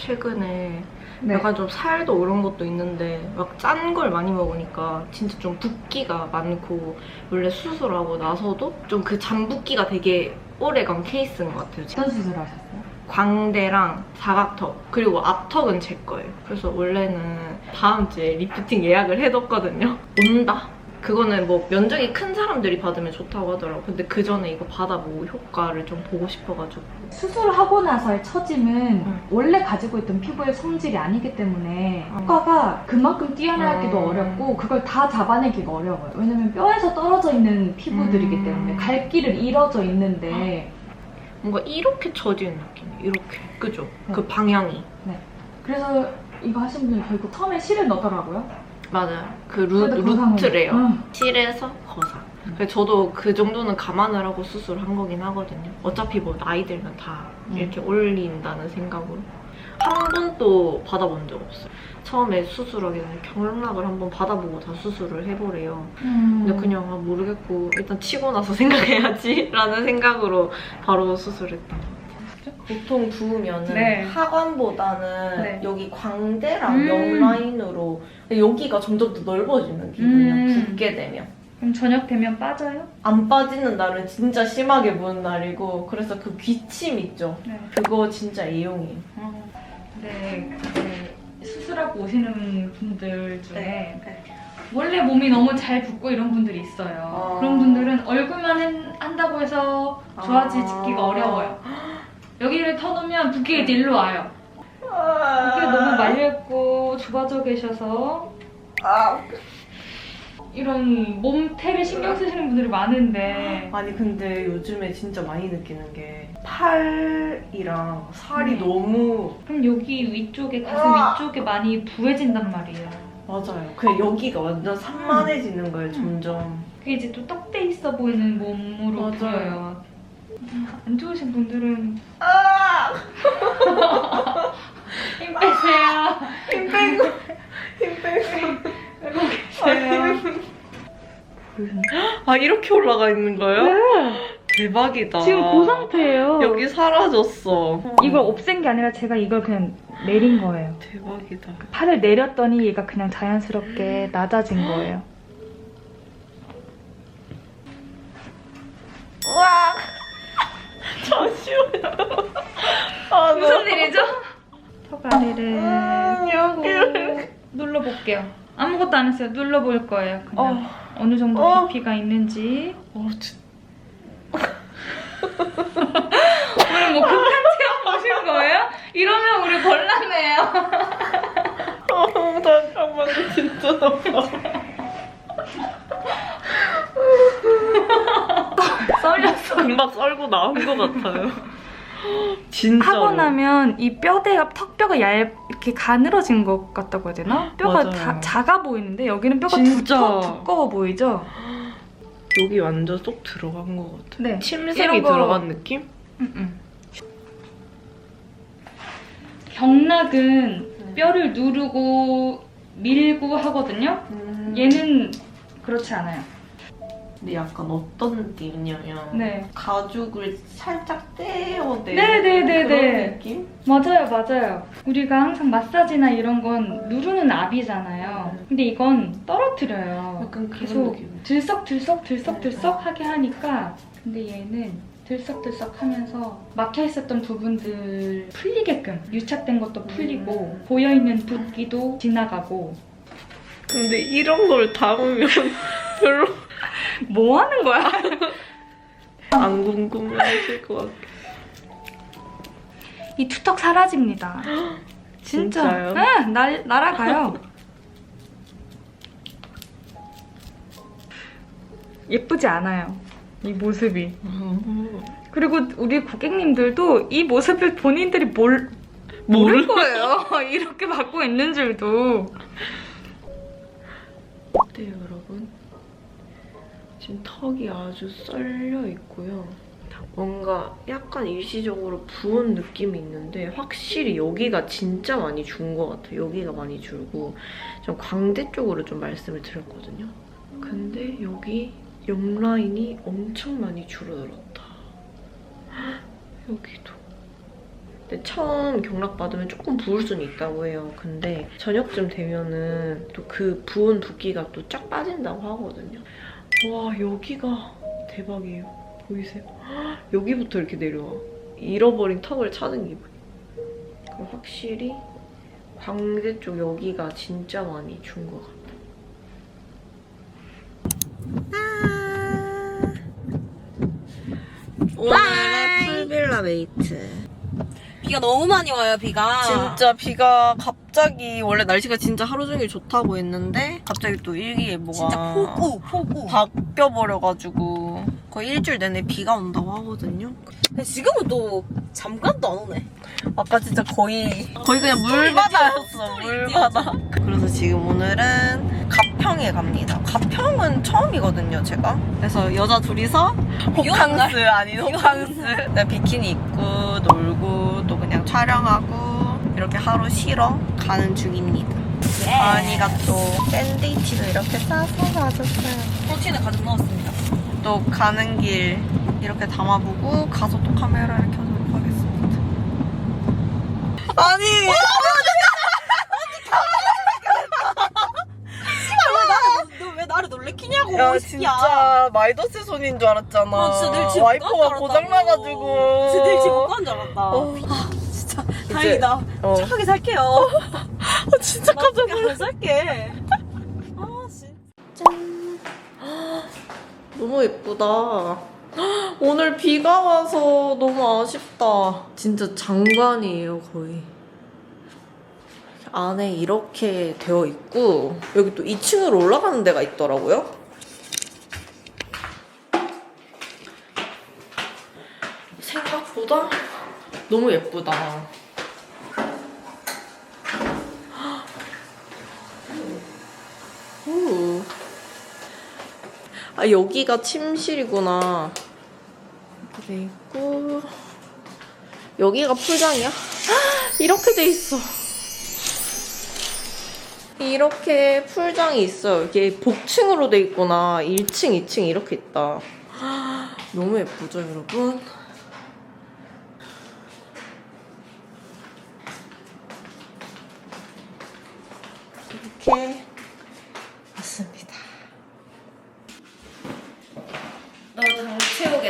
최근에 네. 약간 좀 살도 오른 것도 있는데 막 짠 걸 많이 먹으니까 진짜 좀 붓기가 많고 원래 수술하고 나서도 좀 그 잔붓기가 되게 오래간 케이스인 것 같아요. 어떤 수술 하셨어요? 광대랑 사각턱 그리고 앞턱은 제 거예요. 그래서 원래는 다음 주에 리프팅 예약을 해뒀거든요. 온다. 그거는 뭐 면적이 큰 사람들이 받으면 좋다고 하더라고. 근데 그 전에 이거 받아보고 효과를 좀 보고 싶어가지고. 수술하고 나서의 처짐은 응. 원래 가지고 있던 피부의 성질이 아니기 때문에 응. 효과가 그만큼 뛰어나기도 음. 어렵고 그걸 다 잡아내기가 어려워요. 왜냐면 뼈에서 떨어져 있는 피부들이기 음. 때문에 갈 길을 잃어져 있는데 뭔가 이렇게 처지는 느낌이에요. 이렇게. 그죠? 응. 그 방향이. 그래서 이거 하신 분이 결국 처음에 실을 넣더라고요. 맞아요. 그 루. 루트래요. 응. 실에서 거상. 음. 그래서 저도 그 정도는 감안을 하고 수술한 거긴 하거든요. 어차피 뭐 나이 들면 다 음. 이렇게 올린다는 생각으로. 한 번도 받아본 적 없어요. 처음에 수술하기 전에 경락을 한 번 받아보고 다 수술을 해보래요. 근데 그냥 아, 모르겠고 일단 치고 나서 생각해야지 라는 생각으로 바로 수술했다. 보통 부으면은 네. 하관보다는 네. 여기 광대랑 음. 옆라인으로 여기가 점점 더 넓어지는 기분이야 음. 붓게 되면 그럼 저녁 되면 빠져요? 안 빠지는 날은 진짜 심하게 부은 날이고 그래서 그 귀침 있죠 네. 그거 진짜 A용이에요 네, 그 수술하고 오시는 분들 중에 네. 원래 몸이 너무 잘 붓고 이런 분들이 있어요. 아. 그런 분들은 얼굴만 한- 한다고 해서 좋아지기가 아. 어려워요. 여기를 터놓으면 붓기가 일로 와요. 붓기가 너무 말려있고 좁아져 계셔서 아. 이런 몸태를 신경 쓰시는 분들이 많은데 아니 근데 요즘에 진짜 많이 느끼는 게 팔이랑 살이 네. 너무 그럼 여기 위쪽에 가슴 아. 위쪽에 많이 부해진단 말이에요. 맞아요 그냥 여기가 완전 산만해지는 거예요 점점 그게 이제 또 떡대 있어 보이는 몸으로 맞아요. 보여요. 안 좋으신 분들은 아! 힘 빼세요. 힘 빼고 힘 빼고 빼고 계세요. 아 이렇게 올라가 있는 거예요? 대박이다 네. 지금 그 상태예요. 여기 사라졌어 이걸 없앤 게 아니라 제가 이걸 그냥 내린 거예요. 대박이다 팔을 내렸더니 얘가 그냥 자연스럽게 낮아진 거예요. 잠시만요 아, 무슨 일이죠? 턱아리를 음, 눌러볼게요. 아무것도 안 했어요. 눌러볼 거예요. 그냥 어, 어. 느 정도 어. 깊이가 있는지. 어, 진- 오늘 뭐 극한 체험 보신 거예요? 이러면 우리 곤란해요. 어, 잠깐만 진짜 너무 썰렸어. 금방 썰고 나온 것 같아요 진짜로 하고 나면 이 뼈대가 턱뼈가 얇 이렇게 가늘어진 것 같다고 해야 되나? 뼈가 맞아요. 다, 작아 보이는데 여기는 뼈가 진짜. 두꺼, 두꺼워 보이죠? 여기 완전 쏙 들어간 것 같아 네. 침샘이 이런 거- 들어간 느낌? 음, 음. 경락은 네. 뼈를 누르고 밀고 하거든요. 음. 얘는 그렇지 않아요. 근데 약간 어떤 느낌이냐면 네. 가죽을 살짝 떼어내 네네네네. 그런 느낌? 맞아요, 맞아요. 우리가 항상 마사지나 이런 건 누르는 압이잖아요. 네. 근데 이건 떨어뜨려요. 약간 그런 계속 느낌 들썩들썩 들썩들썩 하게 하니까 근데 얘는 들썩들썩 하면서 막혀 있었던 부분들 풀리게끔 유착된 것도 풀리고 음. 보여 있는 붓기도 지나가고 근데 이런 걸 담으면 별로 뭐 하는 거야? 안 궁금해하실 것 같아 이 투턱 사라집니다. 진짜. 응, 날, 날아가요. 예쁘지 않아요. 이 모습이. 그리고 우리 고객님들도 이 모습을 본인들이 몰, 모를 거예요. 이렇게 받고 있는 줄도. 어때요? 지금 턱이 아주 썰려 있고요. 뭔가 약간 일시적으로 부은 느낌이 있는데 확실히 여기가 진짜 많이 준 것 같아요. 여기가 많이 줄고. 좀 광대 쪽으로 좀 말씀을 드렸거든요. 근데 여기 옆 라인이 엄청 많이 줄어들었다. 여기도. 처음 경락 받으면 조금 부을 수는 있다고 해요. 근데 저녁쯤 되면은 또 그 부은 붓기가 또 쫙 빠진다고 하거든요. 와 여기가 대박이에요. 보이세요? 헉, 여기부터 이렇게 내려와. 잃어버린 턱을 찾은 기분. 그 확실히 광대 쪽 여기가 진짜 많이 준 것 같아. 오늘의 풀빌라 메이트. 비가 너무 많이 와요, 비가. 진짜 비가 갑자기 원래 날씨가 진짜 하루 종일 좋다고 했는데 갑자기 또 일기예보가 진짜 폭우, 폭우. 바뀌어 버려가지고 거의 일주일 내내 비가 온다고 하거든요. 근데 지금은 또 잠깐도 안 오네. 아까 진짜 거의 거의 그냥 물바다였어 물바다. 그래서 지금 오늘은 가평에 갑니다. 가평은 처음이거든요 제가. 그래서 여자 둘이서 호캉스 아닌 호캉스. 네, 비키니 입고 그냥 촬영하고 이렇게 하루 쉬러 가는 중입니다. 아니가 또 샌드위치도 이렇게 싸서 가졌어요. 프로틴을 가득 넣었습니다. 또 가는 길 이렇게 담아보고 가서 또 카메라를 켜도록 하겠습니다. 아니 너 왜 나를 놀래키냐고, 야. 진짜 마이더스 손인 줄 알았잖아. 나 진짜 내일 집못 와이퍼가 고장나가지고. 진짜 내일 집못 가는 줄 알았다. 어. 아, 진짜. 다행이다. 어. 착하게 살게요. 아, 진짜 나 깜짝 안 살게. 아, 진짜. 너무 예쁘다. 오늘 비가 와서 너무 아쉽다. 진짜 장관이에요, 거의. 안에 이렇게 되어 있고, 여기 또 2층으로 올라가는 데가 있더라고요. 생각보다 너무 예쁘다. 오. 아 여기가 침실이구나. 이렇게 돼 있고 여기가 풀장이야? 헉, 이렇게 돼 있어. 이렇게 풀장이 있어요 이게 복층으로 돼 있구나. 1층 2층 이렇게 있다. 헉, 너무 예쁘죠 여러분? 이렇게 왔습니다 너 당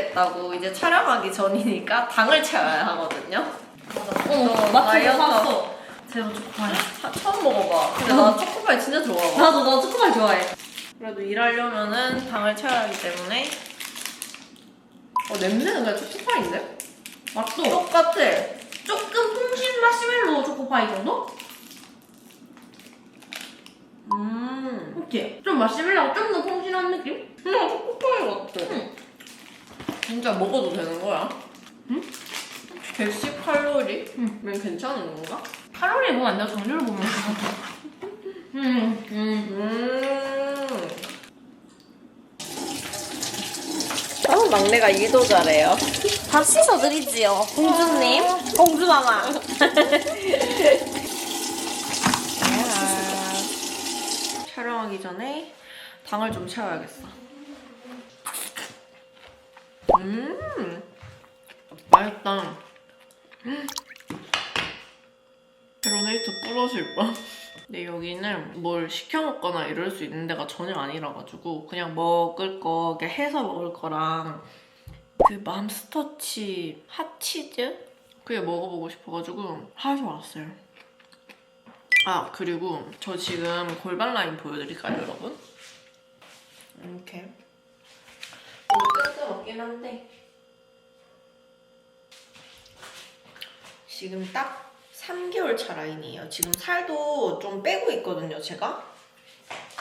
채우겠다고 이제 촬영하기 전이니까 당을 채워야 하거든요. 어, 마트에 마트에서 샀어. 제로 초코파이. 차- 처음 먹어봐. 근데 나 초코파이 진짜 좋아하고. 나도, 나 초코파이 좋아해. 그래도 일하려면은 당을 채워야 하기 때문에. 어 냄새는 그냥 초코파이인데? 맛도 똑같아. 조금 통신 마시멜로 초코파이 정도? 음. 그치? 좀 마시멜로가 좀 더 통신한 느낌? 그냥 초코파이 같아. 응. 진짜 먹어도 되는 거야? 응? 110 칼로리? 응. 면 괜찮은 건가? 칼로리 보면 안 되고 정류를 보면 음, 음. 음. 아, 막내가 일도 잘해요. 밥 씻어드리지요, 공주님. 공주마마. 촬영하기 전에 당을 좀 채워야겠어. 음, 맛있다. 음. 베로네이트 부러질 뻔. 근데 여기는 뭘 시켜 먹거나 이럴 수 있는 데가 전혀 아니라 가지고 그냥 먹을 거 그냥 해서 먹을 거랑 그 맘스터치 핫치즈 그게 먹어보고 싶어가지고 하루 왔어요. 아 그리고 저 지금 골반 라인 보여드릴까요 여러분? 이렇게 없긴 한데. 지금 딱 3개월 차 라인이에요. 지금 살도 좀 빼고 있거든요 제가.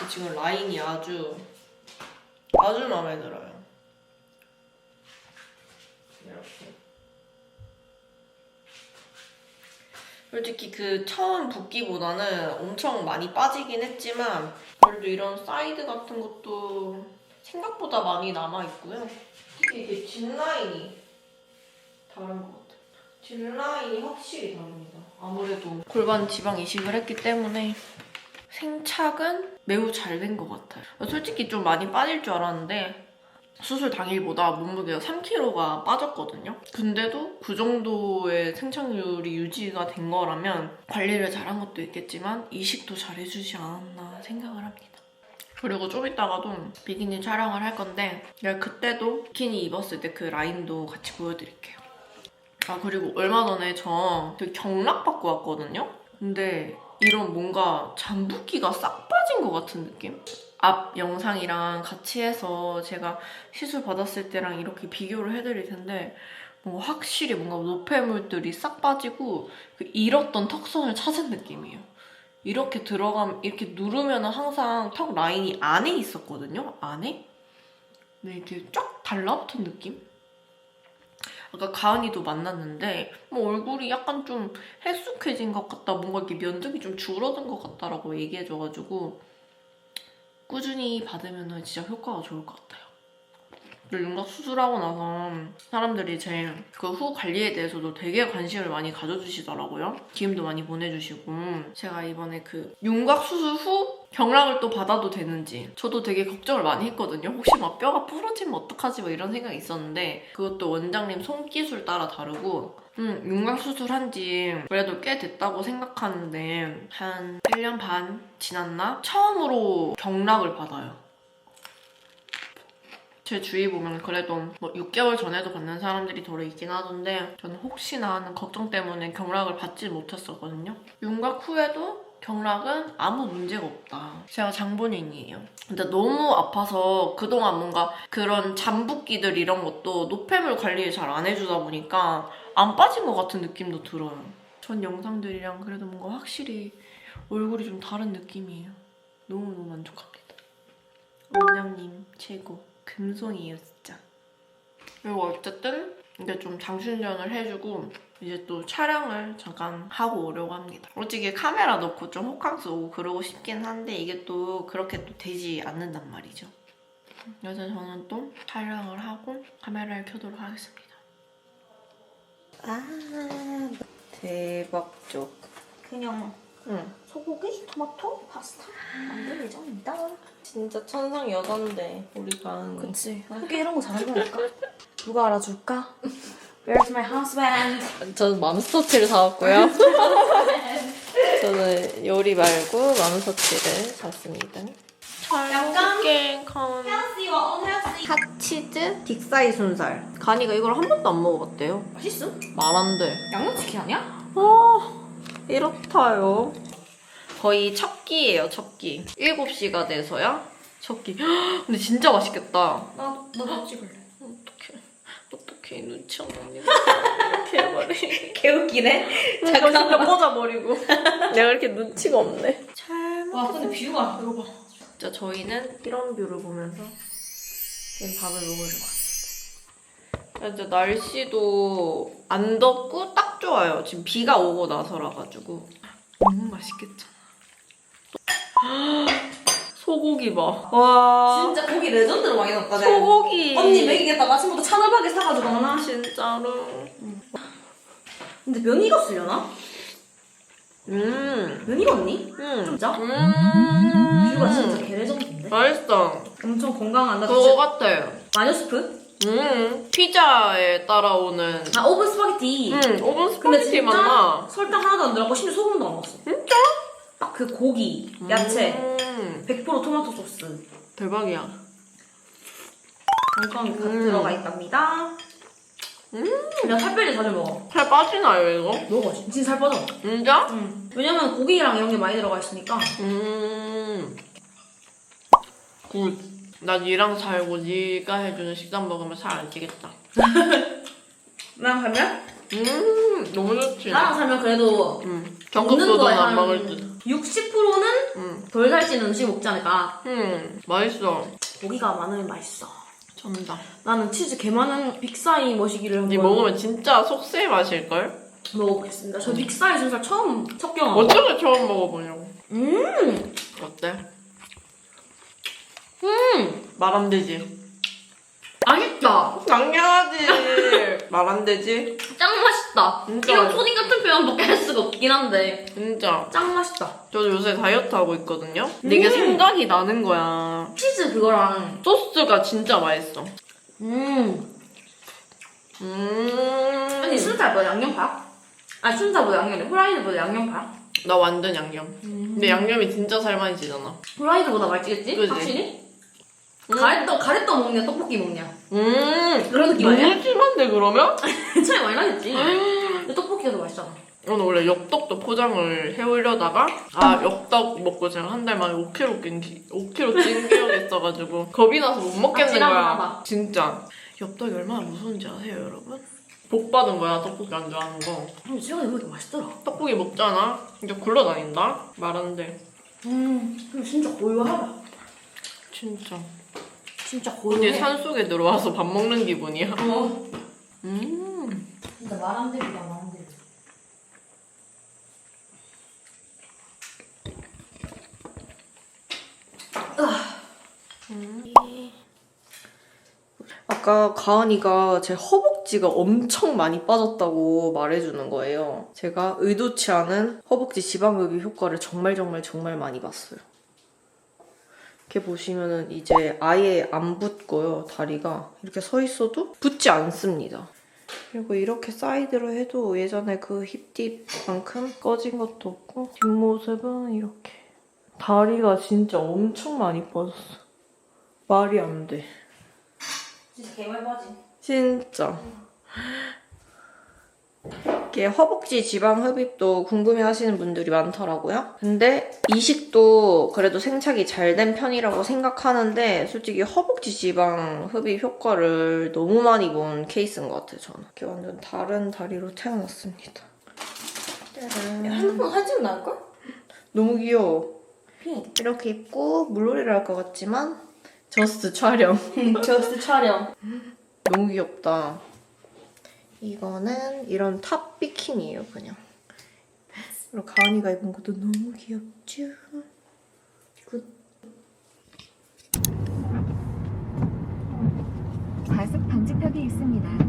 지금 라인이 아주 아주 마음에 들어요. 이렇게. 솔직히 그 처음 붓기보다는 엄청 많이 빠지긴 했지만 그래도 이런 사이드 같은 것도 생각보다 많이 남아있고요. 이게 진 라인이 다른 것 같아요. 진 라인이 확실히 다릅니다. 아무래도 골반 지방 이식을 했기 때문에 생착은 매우 잘 된 것 같아요. 솔직히 좀 많이 빠질 줄 알았는데 수술 당일보다 몸무게가 3kg가 빠졌거든요. 근데도 그 정도의 생착률이 유지가 된 거라면 관리를 잘한 것도 있겠지만 이식도 잘 해주지 않았나 생각을 합니다. 그리고 좀 이따가도 비키니 촬영을 할 건데 내가 그때도 비키니 입었을 때 그 라인도 같이 보여드릴게요. 아 그리고 얼마 전에 저 되게 경락 받고 왔거든요. 근데 이런 뭔가 잠붓기가 싹 빠진 것 같은 느낌? 앞 영상이랑 같이 해서 제가 시술 받았을 때랑 이렇게 비교를 해드릴 텐데 뭔가 확실히 뭔가 노폐물들이 싹 빠지고 그 잃었던 턱선을 찾은 느낌이에요. 이렇게 들어가면 이렇게 누르면 항상 턱 라인이 안에 있었거든요. 안에? 근데 이렇게 쫙 달라붙은 느낌? 아까 가은이도 만났는데 뭐 얼굴이 약간 좀 헬쑥해진 것 같다. 뭔가 이렇게 면적이 좀 줄어든 것 같다라고 얘기해줘가지고 꾸준히 받으면 진짜 효과가 좋을 것 같아요. 그리고 윤곽 수술하고 나서 사람들이 제 그 후 관리에 대해서도 되게 관심을 많이 가져주시더라고요. DM도 많이 보내주시고 제가 이번에 그 윤곽 수술 후 경락을 또 받아도 되는지 저도 되게 걱정을 많이 했거든요. 혹시 막 뼈가 부러지면 어떡하지 뭐 이런 생각이 있었는데 그것도 원장님 손기술 따라 다르고 음, 윤곽 수술한 지 그래도 꽤 됐다고 생각하는데 한 1년 반 지났나? 처음으로 경락을 받아요. 제 주위 보면 그래도 뭐 6개월 전에도 받는 사람들이 덜어 있긴 하던데 저는 혹시나 하는 걱정 때문에 경락을 받지 못했었거든요. 윤곽 후에도 경락은 아무 문제가 없다. 제가 장본인이에요. 근데 너무 아파서 그동안 뭔가 그런 잠붓기들 이런 것도 노폐물 관리를 잘 안 해주다 보니까 안 빠진 것 같은 느낌도 들어요. 전 영상들이랑 그래도 뭔가 확실히 얼굴이 좀 다른 느낌이에요. 너무너무 만족합니다. 원장님 최고. 금손이에요 진짜. 그리고 어쨌든 이제 좀 장순전을 해주고 이제 또 촬영을 잠깐 하고 오려고 합니다. 솔직히 카메라 넣고 좀 호캉스 오고 그러고 싶긴 한데 이게 또 그렇게 또 되지 않는단 말이죠. 그래서 저는 또 촬영을 하고 카메라를 켜도록 하겠습니다. 아 대박 쪽. 그냥 응. 소고기, 토마토, 파스타 만들 예정입니다. 진짜 천상 여잔데 우리가 그치. 꽤 이런 거 잘하는 거니까. 누가 알아줄까? Where's my husband? 저는 맘스터치를 사왔고요. 저는 요리 말고 맘스터치를 샀습니다. 약간 언헬시. 핫치즈 빅사이 순살. 가니가 이걸 한 번도 안 먹어봤대요. 맛있어? 말 안 돼. 양념치킨 아니야? 아 이렇다요. 거의 첫 끼예요, 첫 끼. 7시가 돼서야 첫 끼. 근데 진짜 맛있겠다. 나, 나도 찍을래. 어떡해. 어떡해. 눈치 없는 이렇게 해버리. 개웃기네. 잠깐 꽂아버리고. 내가 이렇게 눈치가 없네. 잘 와, 근데 뷰가, 이거 봐. 진짜 저희는 이런 뷰를 보면서 지금 밥을 먹으려고 왔습니다. 이제 날씨도 안 덥고 딱 좋아요. 지금 비가 오고 나서라 가지고 너무 맛있겠잖아. 소고기 봐. 와. 진짜 고기 레전드로 많이 넣었다. 내가. 소고기. 언니 먹이겠다. 아침부터 차돌박이 사가지고 하나. 진짜로. 근데 면 익었으려나? 음. 면 익었니? 음. 진짜? 음. 뷰가 진짜 개레전드인데? 맛있어. 엄청 건강한 나 그거 같아. 마요 스프? 음. 피자에 따라오는. 아 오븐 스파게티. 음. 오븐 근데 스파게티 진짜 맛나. 설탕 하나도 안 들어가고 심지어 소금도 안 넣었어. 진짜? 딱 그 고기, 야채, 음. 100% 토마토 소스. 대박이야. 건강이 음. 들어가 있답니다. 음. 그냥 살 빼지 자주 먹어. 살 빠지나요, 이거? 먹어. 진짜 살 빠져. 진짜? 응. 왜냐면 고기랑 이런 게 많이 들어가 있으니까. 음. 굿. 나 니랑 살고 니가 해주는 식단 먹으면 살 안 찌겠다. 나랑 살면? 음, 너무 좋지. 나랑 살면 그래도 음. 먹는 거에 안한 먹을 듯. 60%는 음. 덜 살찌는 음식 먹지 않을까. 음, 맛있어. 고기가 많으면 맛있어. 전다. 나는 치즈 개 많은 빅사이 머시기를 한번 니 먹으면 진짜 속세 마실걸? 먹어보겠습니다. 저 빅사이 순살 처음 첫 경험. 어쩌면 처음 먹어보냐고. 음, 어때? 음, 말 안 되지? 맛있다. 당연하지. 말 안 되지? 짱 맛있다. 진짜. 이런 초딩 같은 표현 밖에 할 수가 없긴 한데 진짜. 짱 맛있다. 저도 요새 다이어트 하고 있거든요. 근데 이게 음. 생각이 나는 거야. 치즈 그거랑 소스가 진짜 맛있어. 음. 음. 아니 순살보다 양념파? 아니 순살보다 양념이 후라이드보다 양념파? 나 완전 양념. 근데 양념이 진짜 살만해지잖아. 후라이드보다 맛있겠지? 그지? 확실히? 음. 가래떡 가래떡 먹냐 떡볶이 먹냐 음. 그런 느낌 아니야? 너무 심한데 그러면? 차이 많이 나겠지 근데 떡볶이가 더 맛있잖아 오늘 원래 엽떡도 포장을 해오려다가 아 엽떡 먹고 제가 한 달 만에 5kg 찐 5kg 찐 기억이 있어가지고 겁이 나서 못 먹겠는 아찔하구나 거야. 봐. 진짜 엽떡이 얼마나 무서운지 아세요 여러분? 복 받은 거야 떡볶이 안 좋아하는 거. 근데 이거 이렇게 맛있더라 떡볶이 먹잖아. 이제 굴러다닌다. 말하는데 음 근데 진짜 고요하다 진짜. 진짜 고요해 산 속에 들어와서 밥 먹는 기분이야. 어. 음. 진짜 말한 대로다 말한 대로 아까 가은이가 제 허벅지가 엄청 많이 빠졌다고 말해주는 거예요. 제가 의도치 않은 허벅지 지방흡입 효과를 정말 정말 정말 많이 봤어요. 이렇게 보시면은 이제 아예 안 붓고요, 다리가. 이렇게 서 있어도 붓지 않습니다. 그리고 이렇게 사이드로 해도 예전에 그 힙딥만큼 꺼진 것도 없고 뒷모습은 이렇게. 다리가 진짜 엄청 많이 빠졌어. 말이 안 돼. 진짜 개말바지 진짜. 이게 허벅지 지방 흡입도 궁금해 하시는 분들이 많더라고요. 근데 이식도 그래도 생착이 잘 된 편이라고 생각하는데 솔직히 허벅지 지방 흡입 효과를 너무 많이 본 케이스인 것 같아요, 저는. 이렇게 완전 다른 다리로 태어났습니다. 짜란. 핸드폰 사진 나올걸? 너무 귀여워. 핑 이렇게 입고 물놀이를 할 것 같지만 저스트 촬영. 저스트 촬영 너무 귀엽다. 이거는 이런 탑 비키니예요, 그냥. 그리고 가은이가 입은 것도 너무 귀엽죠? 과속 방지턱이 있습니다.